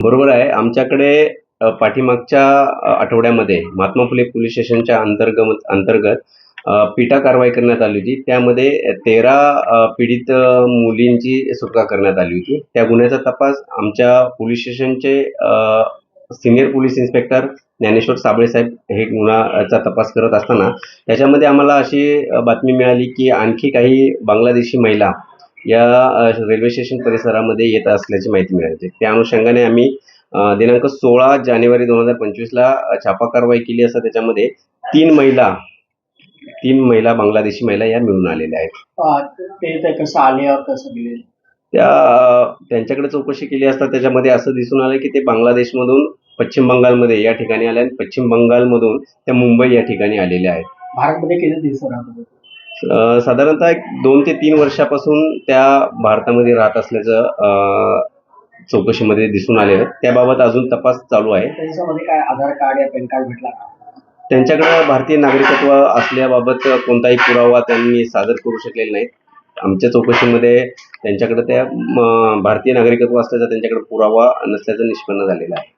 बरोबर आहे. आमच्याकडे पाठीमागच्या आठवड्यामध्ये महात्मा फुले पोलीस स्टेशनच्या अंतर्गत अंतर्गत पिटा कारवाई करण्यात आली होती. त्यामध्ये तेरा पीडित मुलींची सुटका करण्यात आली होती. त्या गुन्ह्याचा तपास आमच्या पोलीस स्टेशनचे senior police inspector Dnyaneshwar Sable साहेब हे गुन्हाचा तपास करत असताना त्याच्यामध्ये आम्हाला अशी बातमी मिळाली की आणखी काही बांगलादेशी महिला या रेल्वे स्टेशन परिसरामध्ये येत असल्याची माहिती मिळाली. त्या अनुषंगाने आम्ही दिनांक सोळा जानेवारी दोन हजार पंचवीसला अ, छापा कारवाई केली असता त्याच्यामध्ये तीन महिला तीन महिला बांगलादेशी महिला या मिळून आलेल्या आहेत. अं, ते ते कसं आले और कसं गेले? त्या त्यांच्याकडे चौकशी केली असता त्याच्यामध्ये असं दिसून आलं की ते बांगलादेशमधून पश्चिम बंगालमध्ये या ठिकाणी आले आणि पश्चिम बंगालमधून त्या मुंबई या ठिकाणी आलेल्या आहेत. भारतमध्ये किती दिवस राहत साधारणतः एक दोन ते तीन वर्षापासून त्या भारतामध्ये राहत असल्याचं चौकशीमध्ये दिसून आलेलं त्याबाबत अजून तपास चालू आहे. त्याच्यामध्ये काय आधार कार्ड या पॅन कार्ड भेटला का? त्यांच्याकडे भारतीय नागरिकत्व असल्याबाबत कोणताही पुरावा त्यांनी सादर करू शकलेला नाहीत आमच्या चौकशीमध्ये त्यांच्याकडे त्या भारतीय नागरिकत्व असल्याचा त्यांच्याकडे पुरावा नसल्याचं निष्पन्न झालेलं आहे.